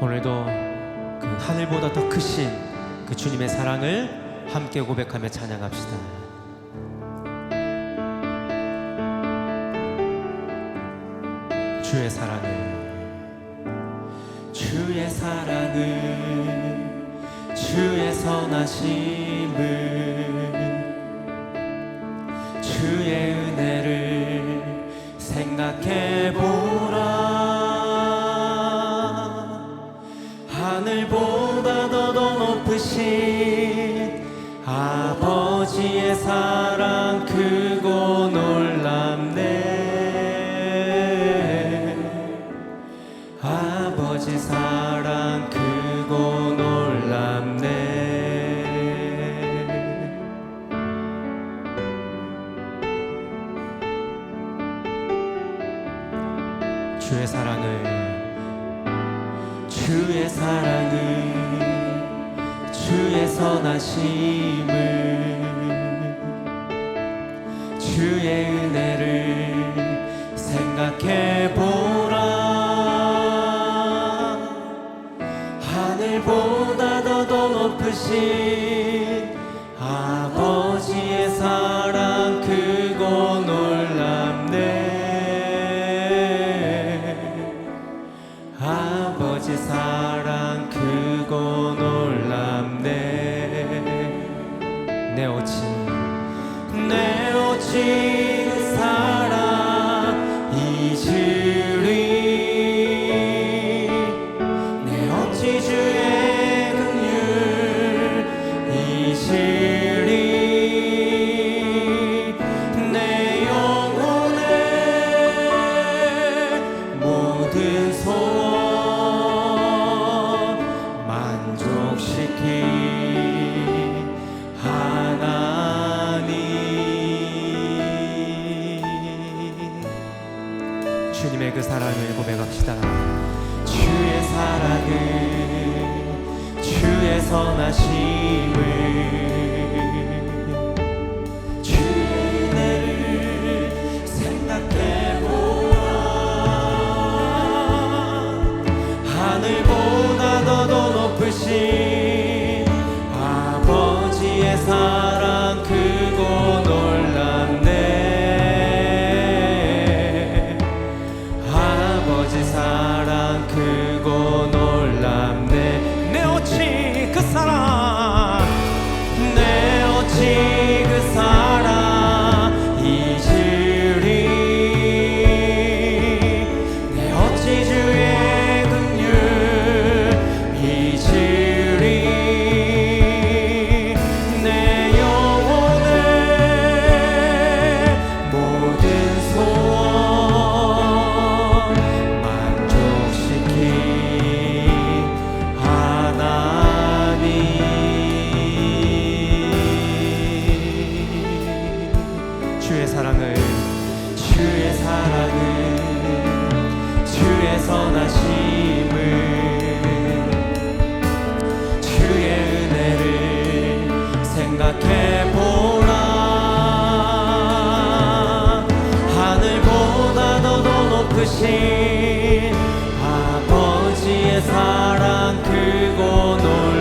오늘도 그 하늘보다 더 크신 그 주님의 사랑을 함께 고백하며 찬양합시다. 주의 사랑을 주의 사랑을 주의 선하심을 주의 은혜를 생각해 보 사랑 크고 놀랍네. 아버지 사랑 크고 놀랍네. 주의 사랑을 주의 사랑을 주의 선하심을 주의 은혜를 생각해 보 사랑을 고백합시다. 주의 사랑을 주의 선하심을. 주의 은혜를 생각해 보라 하늘보다 더더 높으신 생각해 보라. 하늘보다 더더 높으신 아버지의 사랑 크고 놀랍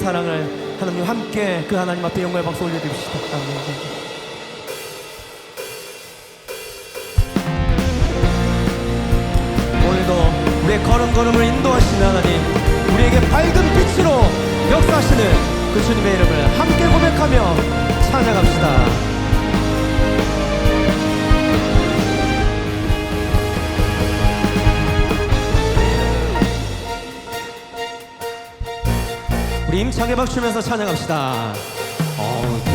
사랑을 하나님 함께 그 하나님 앞에 영광의 박수 올려드립시다. 아멘. 우리의 걸음걸음을 인도하시는 하나님 우리에게 밝은 빛으로 역사하시는 그 주님의 이름을 함께 고백하며 찬양합시다 차게 박치면서 찬양합시다. 어.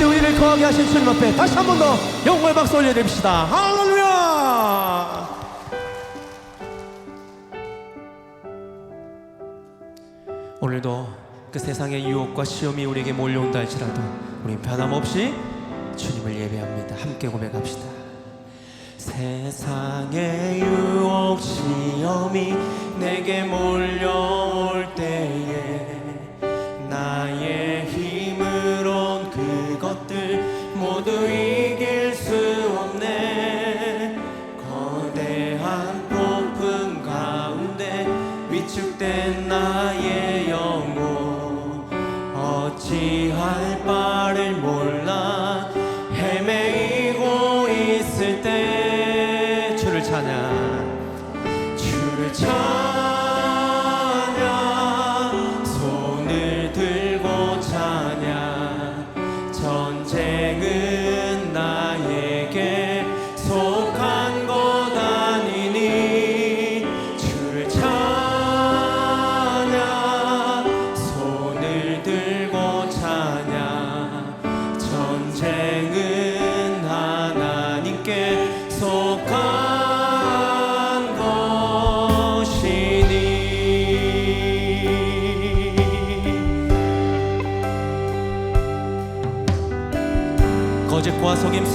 가운데 우리를 거하게 하신 주님 앞에 다시 한 번 더 영광의 박수 올려드립시다. 할렐루야! 오늘도 그 세상의 유혹과 시험이 우리에게 몰려온다 할지라도 우리 변함없이 주님을 예배합니다. 함께 고백합시다. 세상의 유혹 시험이 내게 몰려올 때에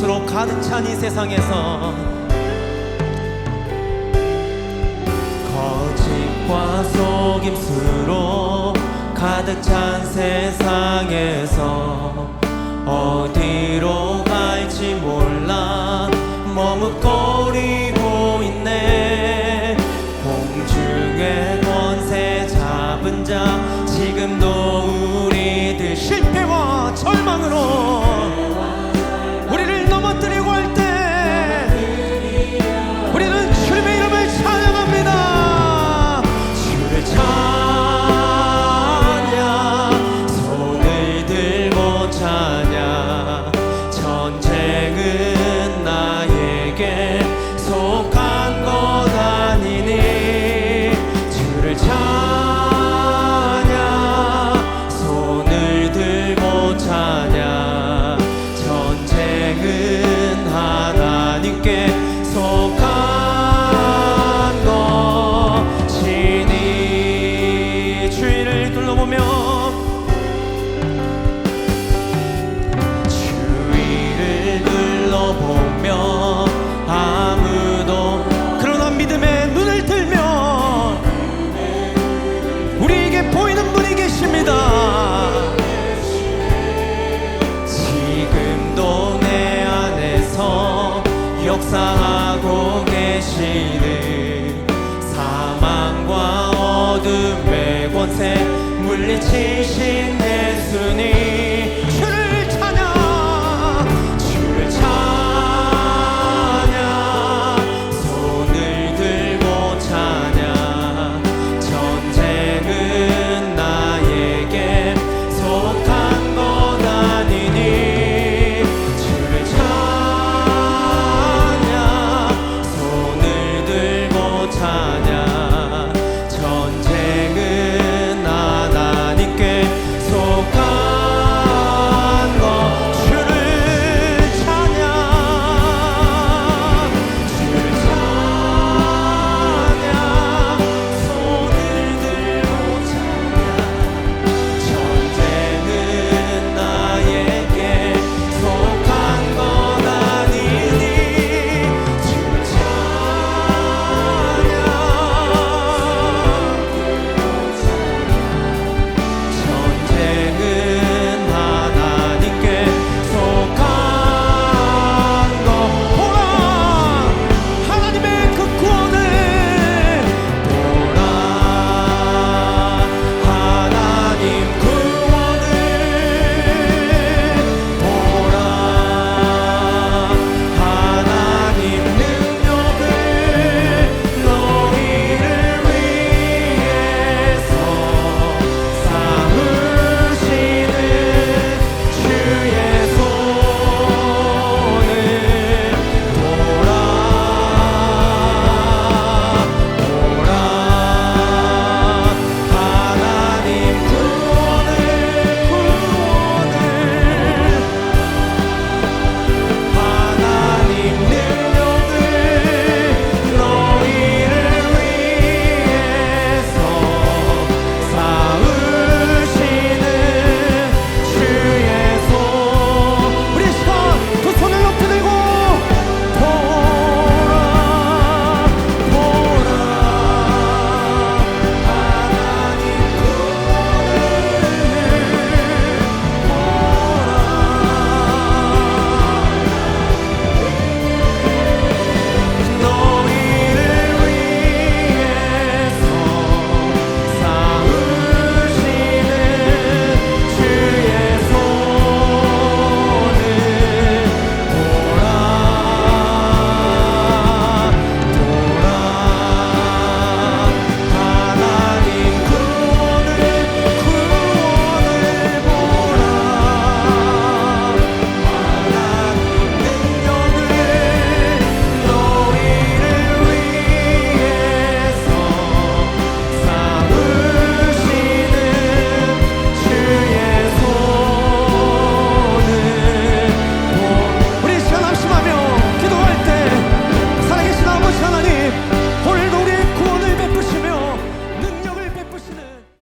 속임수로 가득 찬 이 세상에서 거짓과 속임수로 가득 찬 세상에서 어디로 갈지 몰라 둘러보며 주위를 둘러보며 아무도 그러나 믿음의 눈을 들면 우리에게 보이는 분이 계십니다. 지금도 내 안에서 역사하고 계시는 사망과